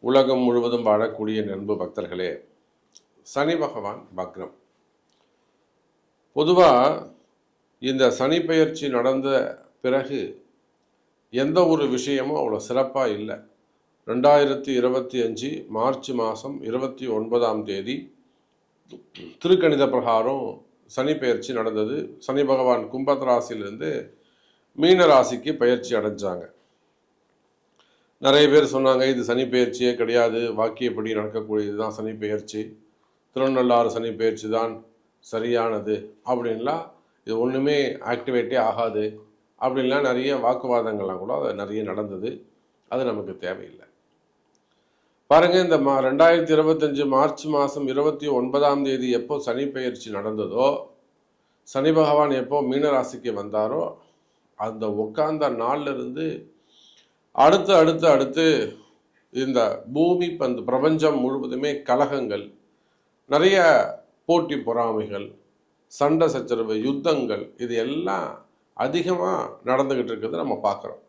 உலகம் முழுவதும் வாழக்கூடிய நண்பு பக்தர்களே சனி பகவான் பக்ரம் பொதுவாக இந்த சனி பெயர்ச்சி நடந்த பிறகு எந்த ஒரு விஷயமும் அவ்வளோ சிறப்பாக இல்லை. ரெண்டாயிரத்தி இருபத்தி அஞ்சு மார்ச் மாதம் இருபத்தி ஒன்பதாம் தேதி திருக்கணித பிரகாரம் சனி பெயர்ச்சி நடந்தது. சனி பகவான் கும்பத் ராசியிலிருந்து மீன ராசிக்கு பயிற்சி அடைஞ்சாங்க. நிறைய பேர் சொன்னாங்க இது சனி பெயர்ச்சியே கிடையாது. வாக்கியப்படி நடக்கக்கூடியது தான் சனி பெயர்ச்சி. திருநள்ளாறு சனி பெயர்ச்சி தான் சரியானது. அப்படின்லாம் இது ஒன்றுமே ஆக்டிவேட்டே ஆகாது. அப்படின்லாம் நிறைய வாக்குவாதங்கள்லாம் கூட அது நிறைய நடந்தது. அது நமக்கு தேவையில்லை. பாருங்கள் இந்த மா ரெண்டாயிரத்தி இருபத்தஞ்சு மார்ச் மாதம் இருபத்தி ஒன்பதாம் தேதி எப்போ சனி பெயர்ச்சி நடந்ததோ சனி பகவான் எப்போ மீனராசிக்கு வந்தாரோ அந்த உட்கார்ந்த நாள்லருந்து அடுத்து அடுத்து அடுத்து இந்த பூமி பந்து பிரபஞ்சம் முழுவதுமே கலகங்கள் நிறைய போட்டி பொறாமைகள் சண்டை சச்சரவு யுத்தங்கள் இது எல்லாம் அதிகமாக நடந்துக்கிட்டு இருக்கிறது நம்ம பார்க்குறோம்.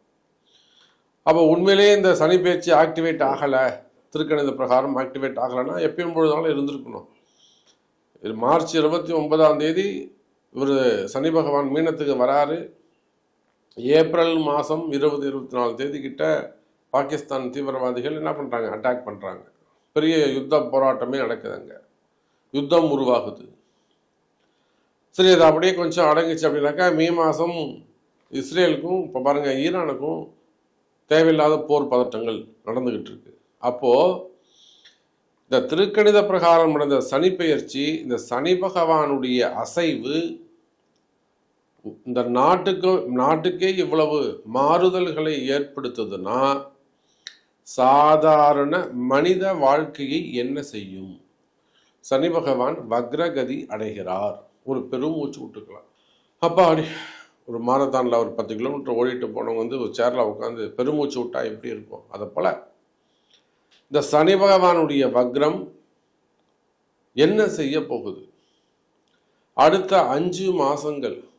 அப்போ உண்மையிலேயே இந்த சனி பேச்சு ஆக்டிவேட் ஆகலை திருக்கணித பிரகாரம் ஆக்டிவேட் ஆகலைன்னா எப்பயும் பொழுதுனாலும் இருந்திருக்கணும். இது மார்ச் இருபத்தி ஒன்பதாம் தேதி இவர் சனி பகவான் மீனத்துக்கு வராரு. ஏப்ரல் மாதம் இருபது இருபத்தி நாலு தேதி கிட்ட பாகிஸ்தான் தீவிரவாதிகள் என்ன பண்ணுறாங்க அட்டாக் பண்ணுறாங்க பெரிய யுத்த போராட்டமே நடக்குதுங்க. யுத்தம் உருவாகுது. சரி அது அப்படியே கொஞ்சம் அடங்குச்சு அப்படின்னாக்கா மே மாதம் இஸ்ரேலுக்கும் இப்போ பாருங்கள் ஈரானுக்கும் தேவையில்லாத போர் பதட்டங்கள் நடந்துக்கிட்டு இருக்கு. அப்போது இந்த திருக்கணித பிரகாரம் நடந்த சனி பெயர்ச்சி இந்த சனி பகவானுடைய அசைவு இந்த நாட்டுக்கு நாட்டுக்கே இவ்வளவு மாறுதல்களை ஏற்படுத்துதுன்னா சாதாரண மனித வாழ்க்கையை என்ன செய்யும்? சனி பகவான் வக்ரகதி அடைகிறார். ஒரு பெரும் மூச்சு விட்டுக்கலாம். அப்பா அப்படி ஒரு மாரத்தானில் ஒரு பத்து கிலோமீட்டர் ஓடிட்டு போனவங்க வந்து ஒரு சேரில் உட்காந்து பெருமூச்சு விட்டா எப்படி இருக்கும்? அதை போல் இந்த சனி பகவானுடைய வக்ரம் என்ன செய்ய போகுது? அடுத்த அஞ்சு மாதங்கள்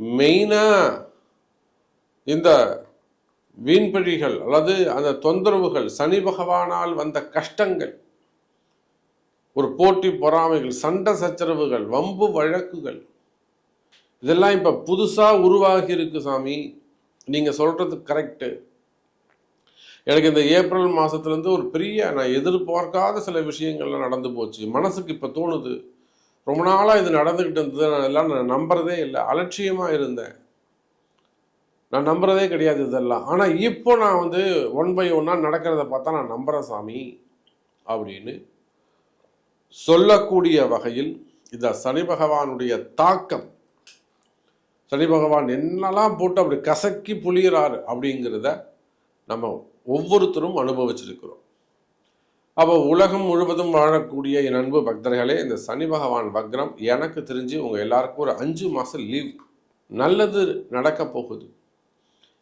மெயினாக இந்த வீண்பழிகள் அல்லது அந்த தொந்தரவுகள் சனி பகவானால் வந்த கஷ்டங்கள் ஒரு போட்டி பொறாமைகள் சண்டை சச்சரவுகள் வம்பு வழக்குகள் இதெல்லாம் இப்போ புதுசாக உருவாகி இருக்கு சாமி. நீங்கள் சொல்கிறது கரெக்டு எனக்கு இந்த ஏப்ரல் மாதத்துலேருந்து ஒரு பெரிய நான் எதிர்பார்க்காத சில விஷயங்கள்லாம் நடந்து போச்சு. மனசுக்கு இப்போ தோணுது. ரொம்ப நாளாக இது நடந்துக்கிட்டு இருந்தது. நான் எல்லாம் நான் நம்புறதே இல்லை. அலட்சியமாக இருந்தேன். நான் நம்புறதே கிடையாது இதெல்லாம். ஆனால் இப்போ நான் வந்து ஒன் பை ஒன்னாக நடக்கிறத பார்த்தா நான் நம்புகிறேன் சாமி அப்படின்னு சொல்லக்கூடிய வகையில் இந்த சனி பகவானுடைய தாக்கம். சனி பகவான் என்னெல்லாம் போட்டு அப்படி கசக்கி புளிகிறாரு அப்படிங்கிறத நம்ம ஒவ்வொருத்தரும் அனுபவிச்சிருக்கிறோம். அப்போ உலகம் முழுவதும் வாழக்கூடிய என் அன்பு பக்தர்களே இந்த சனி பகவான் வக்ரம் எனக்கு தெரிஞ்சு உங்கள் எல்லாருக்கும் ஒரு அஞ்சு மாதம் லீவ் நல்லது நடக்க போகுது.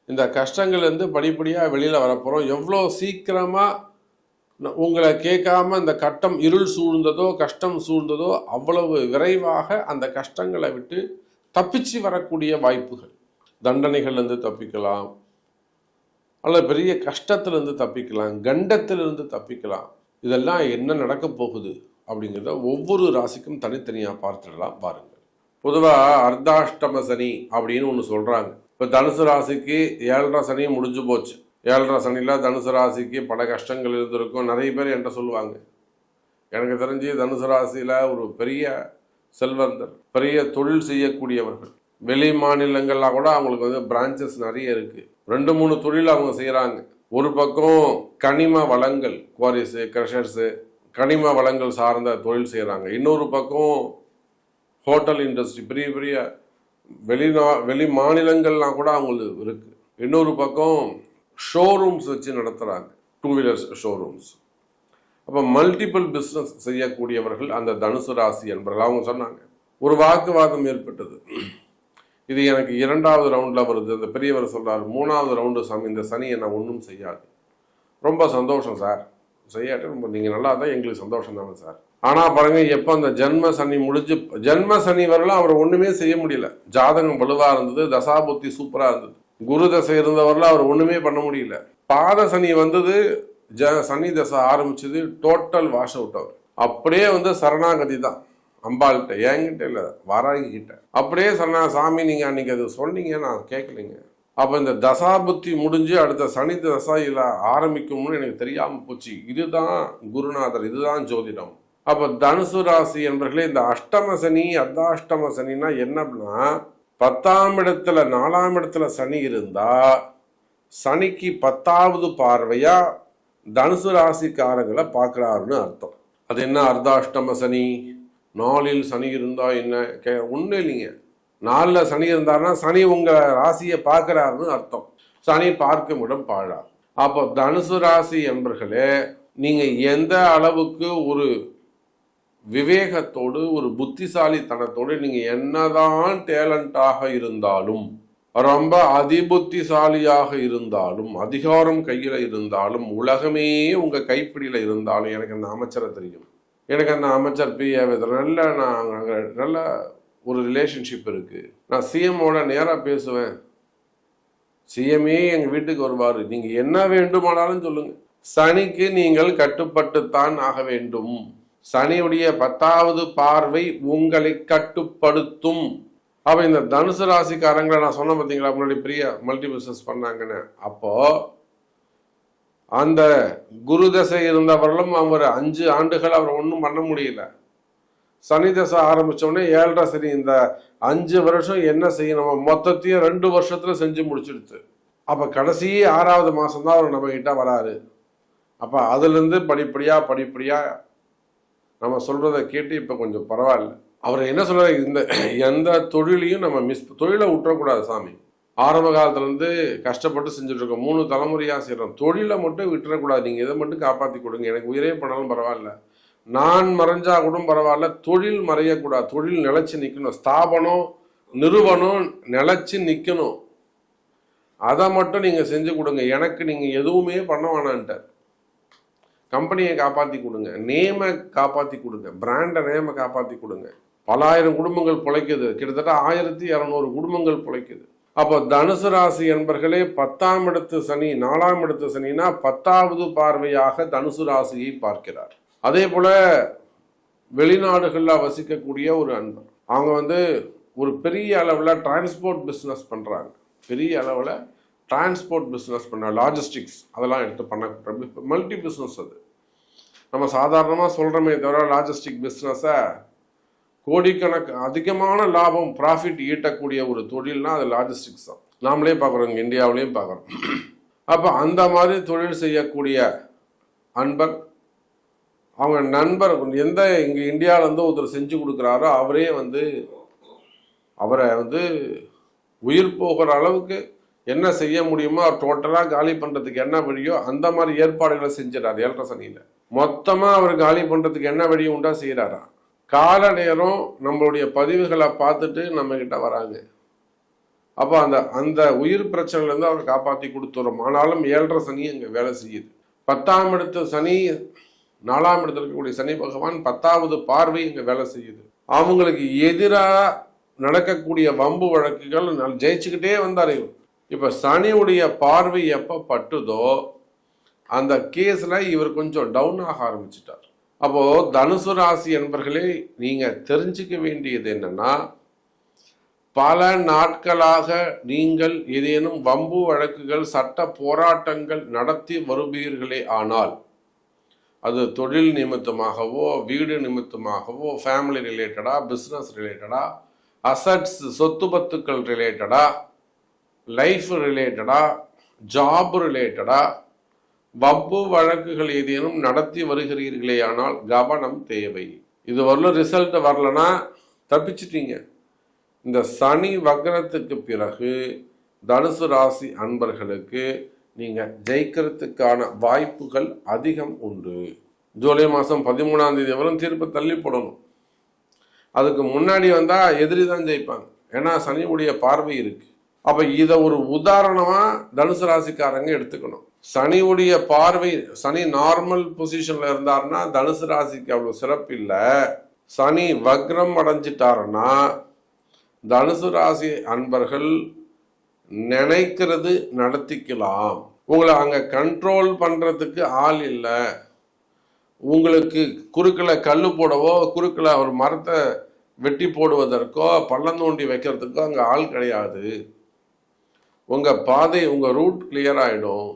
இந்த கஷ்டங்கள்லேருந்து படிப்படியாக வெளியில் வரப்போகிறோம் எவ்வளோ சீக்கிரமாக உங்களை கேட்காம இந்த கட்டம் இருள் சூழ்ந்ததோ கஷ்டம் சூழ்ந்ததோ அவ்வளவு விரைவாக அந்த கஷ்டங்களை விட்டு தப்பிச்சு வரக்கூடிய வாய்ப்புகள். தண்டனைகள்லேருந்து தப்பிக்கலாம். அல்லது பெரிய கஷ்டத்திலிருந்து தப்பிக்கலாம். கண்டத்திலிருந்து தப்பிக்கலாம். இதெல்லாம் என்ன நடக்க போகுது அப்படிங்கிறத ஒவ்வொரு ராசிக்கும் தனித்தனியாக பார்த்துடலாம் பாருங்கள். பொதுவாக அர்த்தாஷ்டம சனி அப்படின்னு ஒன்று சொல்கிறாங்க இப்போ தனுசு ராசிக்கு ஏழரை சனி முடிஞ்சு போச்சு. ஏழரை சனியில் தனுசு ராசிக்கு பல கஷ்டங்கள் இருந்திருக்கும். நிறைய பேர் என்கிட்ட சொல்லுவாங்க. எனக்கு தெரிஞ்சு தனுசு ராசியில் ஒரு பெரிய செல்வந்தர் பெரிய தொழில் செய்யக்கூடியவர்கள். வெளி மாநிலங்கள்லாம் கூட அவங்களுக்கு வந்து பிரான்ச்சஸ் நிறைய இருக்குது ரெண்டு மூணு தொழில் அவங்க செய்கிறாங்க ஒரு பக்கம் கனிம வளங்கள் குவாரிஸு க்ரஷர்ஸு கனிம வளங்கள் சார்ந்த தொழில் செய்கிறாங்க இன்னொரு பக்கம் ஹோட்டல் இண்டஸ்ட்ரி பெரிய பெரிய வெளிநா வெளி மாநிலங்கள்லாம் கூட அவங்களுக்கு இருக்குது இன்னொரு பக்கம் ஷோரூம்ஸ் வச்சு நடத்துகிறாங்க டூ வீலர்ஸ் ஷோரூம்ஸ் அப்போ மல்டிபிள் பிஸ்னஸ் செய்யக்கூடியவர்கள் அந்த தனுசு ராசி என்பவர்கள் அவங்க சொன்னாங்க ஒரு வாக்குவாதம் ஏற்பட்டது. இது எனக்கு இரண்டாவது ரவுண்டில் வருது. அந்த பெரியவர் சொல்கிறார் மூணாவது ரவுண்டு சாமி இந்த சனி நான் ஒன்றும் செய்யாது. ரொம்ப சந்தோஷம் சார் செய்யாட்டி ரொம்ப நீங்கள் நல்லா தான் எங்களுக்கு சந்தோஷம் தானே சார் ஆனால் பாருங்கள் எப்போ அந்த ஜென்ம சனி முடிஞ்சு ஜென்ம சனி வரலாம் அவர் ஒன்றுமே செய்ய முடியல. ஜாதகம் வலுவாக இருந்தது தசாபுத்தி சூப்பராக இருந்தது. குரு தசை இருந்தவரில் அவர் ஒன்றுமே பண்ண முடியல. பாத சனி வந்தது ஜ சனி தசை ஆரம்பிச்சது டோட்டல் வாஷ் அவுட் அவர். அப்படியே வந்து சரணாகதி தான். அம்பாள்கிட்ட என்கிட்ட இல்லை வாராகி கிட்ட அப்படியே சொன்னா சாமி நீங்கள் அன்னைக்கு அது சொன்னீங்க நான் கேட்கலைங்க அப்போ இந்த தசாபுத்தி முடிஞ்சு அடுத்த சனி தசையில் ஆரம்பிக்கும்னு எனக்கு தெரியாமல் போச்சு. இதுதான் குருநாதர் இதுதான் ஜோதிடம். அப்போ தனுசு ராசி என்பர்களே இந்த அஷ்டம சனி அர்த்தாஷ்டம சனின்னா என்ன அப்படின்னா பத்தாம் இடத்துல நாலாம் இடத்துல சனி இருந்தா சனிக்கு பத்தாவது பார்வையா தனுசு ராசிக்காரங்களை பார்க்குறாருன்னு அர்த்தம். அது என்ன அர்த்தாஷ்டம சனி? நாளில் சனி இருந்தால் என்ன? கே ஒன்றும் இல்லைங்க. நாலில் சனி இருந்தாருன்னா சனி உங்கள் ராசியை பார்க்குறாருன்னு அர்த்தம். சனி பார்க்கும் இடம் பாழா. அப்போ தனுசு ராசி என்பர்களே நீங்கள் எந்த அளவுக்கு ஒரு விவேகத்தோடு ஒரு புத்திசாலித்தனத்தோடு நீங்கள் என்னதான் டேலண்டாக இருந்தாலும் ரொம்ப அதிபுத்திசாலியாக இருந்தாலும் அதிகாரம் கையில் இருந்தாலும் உலகமே உங்கள் கைப்பிடியில் இருந்தாலும் எனக்கு அந்த அமைச்சரை தெரியும். எனக்கு அந்த அமைச்சர் பிஏ நல்ல நான் அங்க நல்ல ஒரு ரிலேஷன்ஷிப் இருக்குது நான் சிஎம்மோட நேராக பேசுவேன். சிஎம்ஏ எங்கள் வீட்டுக்கு வருவார். நீங்கள் என்ன வேண்டுமானாலும் சொல்லுங்கள் சனிக்கு நீங்கள் கட்டுப்பட்டுத்தான் ஆக வேண்டும். சனியுடைய பத்தாவது பார்வை உங்களை கட்டுப்படுத்தும். அப்போ இந்த தனுசு ராசிக்காரங்களை நான் சொன்ன பார்த்தீங்களா முன்னாடி பெரிய மல்டி பிஸ்னஸ் பண்ணாங்கன்னு. அப்போது அந்த குரு தசை இருந்தவர்களும் அவர் அஞ்சு ஆண்டுகள் அவர் ஒன்றும் பண்ண முடியல. சனி தசை ஆரம்பித்தோடனே ஏழரை சனி இந்த அஞ்சு வருஷம் என்ன செய்யணும்? மொத்தத்தையும் ரெண்டு வருஷத்தில் செஞ்சு முடிச்சிடுச்சு அப்போ கடைசி ஆறாவது மாதம் தான் அவர் நம்ம வராரு. அப்போ அதுலேருந்து படிப்படியாக படிப்படியாக நம்ம சொல்கிறத கேட்டு இப்போ கொஞ்சம் பரவாயில்ல. அவர் என்ன சொல்கிறார் இந்த எந்த தொழிலையும் நம்ம மிஸ் தொழிலை விட்டுறக்கூடாது சாமி. ஆரம்ப காலத்துலேருந்து கஷ்டப்பட்டு செஞ்சுட்ருக்கோம் மூணு தலைமுறையாக செய்கிறோம் தொழிலை மட்டும் விட்டுறக்கூடாது. நீங்கள் இதை மட்டும் காப்பாற்றி கொடுங்க. எனக்கு உயிரே பண்ணாலும் பரவாயில்ல. நான் மறைஞ்சா கூட பரவாயில்ல. தொழில் மறையக்கூடாது. தொழில் நிலச்சி நிற்கணும் ஸ்தாபனம் நிறுவனம் நிலச்சி நிற்கணும் அதை மட்டும் நீங்கள் செஞ்சு கொடுங்க. எனக்கு நீங்கள் எதுவுமே பண்ண வேணான்ட்டார் கம்பெனியை காப்பாற்றி கொடுங்க. நேமை காப்பாற்றி கொடுங்க. பிராண்டை நேமை காப்பாற்றி கொடுங்க. பலாயிரம் குடும்பங்கள் பிழைக்குது. கிட்டத்தட்ட ஆயிரத்தி இரநூறு குடும்பங்கள் பிழைக்குது. அப்போ தனுசு ராசி என்பர்களே பத்தாம் இடத்து சனி நாலாம் இடத்து சனினா பத்தாவது பார்வையாக தனுசு ராசியை பார்க்கிறார். அதே போல வெளிநாடுகளில் வசிக்கக்கூடிய ஒரு அன்பர். அவங்க வந்து ஒரு பெரிய அளவில் டிரான்ஸ்போர்ட் பிஸ்னஸ் பண்ணுறாங்க பெரிய அளவில் டிரான்ஸ்போர்ட் பிஸ்னஸ் பண்ண லாஜிஸ்டிக்ஸ் அதெல்லாம் எடுத்து பண்ண மல்டி பிஸ்னஸ் அது. நம்ம சாதாரணமாக சொல்கிறோமே தவிர லாஜிஸ்டிக் பிஸ்னஸை கோடிக்கணக்கு அதிகமான லாபம் ப்ராஃபிட் ஈட்டக்கூடிய ஒரு தொழில்னா அது லாஜிஸ்டிக்ஸ் தான். நாமளே பார்க்குறோம் இங்கே இந்தியாவிலையும் பார்க்குறோம். அப்போ அந்த மாதிரி தொழில் செய்யக்கூடிய அன்பர் அவங்க நண்பர் எந்த இங்கே இந்தியாவிலேருந்து ஒருத்தர் செஞ்சு கொடுக்குறாரோ அவரே வந்து அவரை வந்து உயிர் போகிற அளவுக்கு என்ன செய்ய முடியுமோ அவர் டோட்டலாக காலி பண்ணுறதுக்கு என்ன வழியோ அந்த மாதிரி ஏற்பாடுகளை செஞ்சிடறார் ஏழரை சனியில். மொத்தமாக அவர் காலி பண்ணுறதுக்கு என்ன வழி உண்டா செய்கிறாரா கால நேரம் நம்மளுடைய பதிவுகளை பார்த்துட்டு நம்ம கிட்ட வராங்க. அப்போ அந்த அந்த உயிர் பிரச்சனையிலேருந்து அவர் காப்பாற்றி கொடுத்துறோம். ஆனாலும் ஏழரை சனி அங்கே வேலை செய்யுது. பத்தாம் இடத்து சனி நாலாம் இடத்துல இருக்கக்கூடிய சனி பகவான் பத்தாவது பார்வை இங்கே வேலை செய்யுது. அவங்களுக்கு எதிராக நடக்கக்கூடிய வம்பு வழக்குகள் நான் ஜெயிச்சுக்கிட்டே வந்தார் இவர். இப்போ சனியுடைய பார்வை எப்போ பட்டுதோ அந்த கேஸில் இவர் கொஞ்சம் டவுன் ஆக ஆரம்பிச்சிட்டார். அப்போது தனுசு ராசி என்பர்களே நீங்கள் தெரிஞ்சுக்க வேண்டியது என்னன்னா பல நாட்களாக நீங்கள் ஏதேனும் வம்பு வழக்குகள் சட்ட போராட்டங்கள் நடத்தி வருவீர்களே ஆனால் அது தொழில் நிமித்தமாகவோ வீடு நிமித்தமாகவோ ஃபேமிலி ரிலேட்டடா பிஸ்னஸ் ரிலேட்டடா அசட்ஸ் சொத்து பத்துக்கள் ரிலேட்டடா லைஃப் ரிலேட்டடா ஜாப் ரிலேட்டடா வம்பு வழக்குகள் ஏதேனும் நடத்தி வருகிறீர்களே ஆனால் கவனம் தேவை. இது வரலும் ரிசல்ட் வரலனா தப்பிச்சிட்டீங்க. இந்த சனி வக்ரத்துக்கு பிறகு தனுசு ராசி அன்பர்களுக்கு நீங்கள் ஜெயிக்கிறதுக்கான வாய்ப்புகள் அதிகம் உண்டு. ஜூலை மாதம் பதிமூணாம் தேதி வரும் தீர்ப்பு தள்ளி போடணும். அதுக்கு முன்னாடி வந்தால் எதிரி தான் ஜெயிப்பாங்க. ஏன்னா சனியுடைய பார்வை இருக்குது அப்போ இதை ஒரு உதாரணமாக தனுசு ராசிக்காரங்க எடுத்துக்கணும். சனியுடைய பார்வை சனி நார்மல் பொசிஷன்ல இருந்தாருன்னா தனுசு ராசிக்கு அவ்வளோ சிறப்பு இல்லை. சனி வக்ரம் அடைஞ்சிட்டாருன்னா தனுசு ராசி அன்பர்கள் நினைக்கிறது நடத்திக்கலாம். உங்களை அங்கே கண்ட்ரோல் பண்ணுறதுக்கு ஆள் இல்லை. உங்களுக்கு குறுக்கில் கல் போடவோ குறுக்கில் ஒரு மரத்தை வெட்டி போடுவதற்கோ பள்ளம் தோண்டி வைக்கிறதுக்கோ அங்கே ஆள் கிடையாது. உங்கள் பாதை உங்கள் ரூட் கிளியர் ஆகிடும்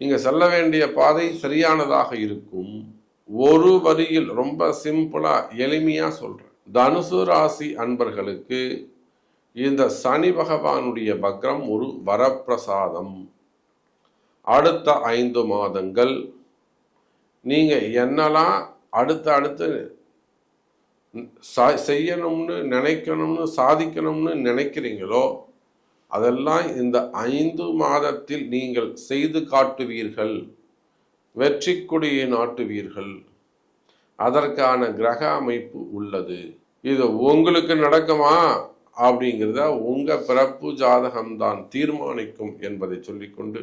நீங்கள் செல்ல வேண்டிய பாதை சரியானதாக இருக்கும். ஒரு வரியில் ரொம்ப சிம்பிளாக எளிமையாக சொல்கிறேன் தனுசு ராசி அன்பர்களுக்கு இந்த சனி பகவானுடைய பக்ரம் ஒரு வரப்பிரசாதம். அடுத்த ஐந்து மாதங்கள் நீங்கள் என்னெல்லாம் அடுத்து அடுத்து சா- செய்யணும்னு நினைக்கணும்னு சாதிக்கணும்னு நினைக்கிறீங்களோ அதெல்லாம் இந்த ஐந்து மாதத்தில் நீங்கள் செய்து காட்டுவீர்கள் வெற்றி கொடியை நாட்டுவீர்கள். அதற்கான கிரக அமைப்பு உள்ளது. இது உங்களுக்கு நடக்குமா? அப்படிங்கிறத உங்க பிறப்பு ஜாதகம்தான் தீர்மானிக்கும் என்பதை சொல்லிக்கொண்டு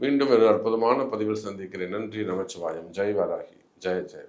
மீண்டும் ஒரு அற்புதமான பதிவில் சந்திக்கிறேன். நன்றி நமச்சிவாயம். ஜெய் வராகி ஜெய ஜெய